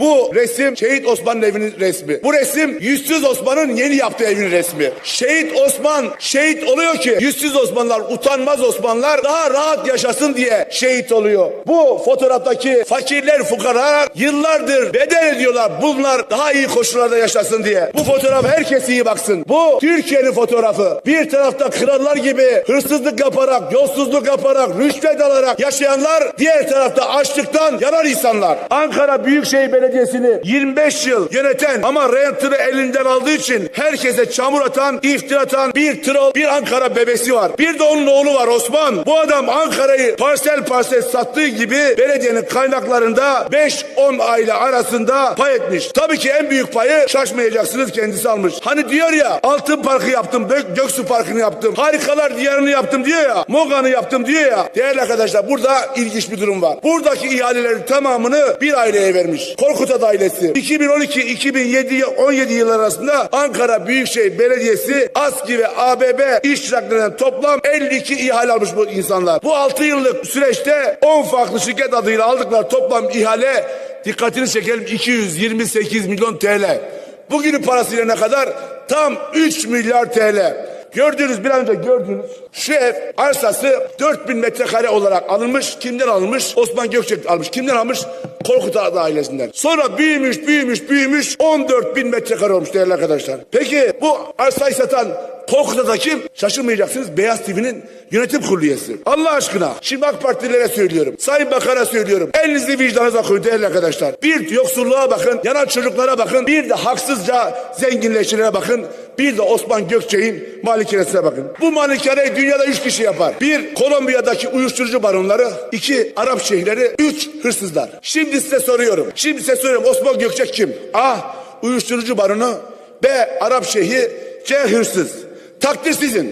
Bu resim Şehit Osman'ın evinin resmi. Bu resim Yüzsüz Osman'ın yeni yaptığı evin resmi. Şehit Osman şehit oluyor ki Yüzsüz Osmanlılar, utanmaz Osmanlılar daha rahat yaşasın diye şehit oluyor. Bu fotoğraftaki fakirler, fukaralar yıllardır bedel ediyorlar. Bunlar daha iyi koşullarda yaşasın diye. Bu fotoğraf herkes iyi baksın. Bu Türkiye'nin fotoğrafı. Bir tarafta krallar gibi hırsızlık yaparak, yolsuzluk yaparak, rüşvet alarak yaşayanlar, diğer tarafta açlıktan yanan insanlar. Ankara Büyükşehir Belediyesi'ni 25 yıl yöneten ama rentini elinden aldığı için herkese çamur atan, iftira atan bir troll, bir Ankara bebesi var. Bir de onun oğlu var Osman. Bu adam Ankara'yı parsel parsel sattığı gibi belediyenin kaynaklarında 5-10 aile arasında pay etmiş. Tabii ki en büyük payı şaşmayacaksınız kendisi almış. Hani diyor ya altın parkı yaptım, Gök, Göksu Parkı'nı yaptım, harikalar diyarını yaptım diyor ya, Moga'nı yaptım diyor ya. Değerli arkadaşlar burada ilginç bir durum var. Buradaki ihalelerin tamamını bir aileye vermiş. Korkut ailesi. 2012-2017 yılları arasında Ankara Büyükşehir Belediyesi ASKİ ve ABB iştiraklarından toplam 52 ihale almış bu insanlar. Bu 6 yıllık süreçte 10 farklı şirket adıyla aldıkları toplam ihale dikkatini çekelim 228 milyon TL. Bugünün parasıyla ne kadar? Tam 3 milyar TL. Gördüğünüz bir an önce gördüğünüz şu ev arsası 4000 metrekare olarak alınmış. Kimden alınmış? Osman Gökçek almış. Kimden almış? Korkut Ağa ailesinden. Sonra büyümüş, büyümüş, büyümüş. 14 bin metrekare olmuş değerli arkadaşlar. Peki bu arsayı satan Korkut Ağa kim? Şaşırmayacaksınız. Beyaz TV'nin yönetim kurulu üyesi. Allah aşkına. Şimdi AK Partililere söylüyorum. Sayın Bakan'a söylüyorum. Elinizi vicdanınıza koyun değerli arkadaşlar. Bir yoksulluğa bakın. Yanan çocuklara bakın. Bir de haksızca zenginleştirene bakın. Bir de Osman Gökçek'in malikanesine bakın. Bu malikaneyi dünyada üç kişi yapar. Bir, Kolombiya'daki uyuşturucu baronları. iki Arap şeyhleri. Üç, hırsızlar. Şimdi size soruyorum. Şimdi size soruyorum. Osman Gökçek kim? A. Uyuşturucu baronu. B. Arap şeyhi. C. Hırsız. Takdir sizin.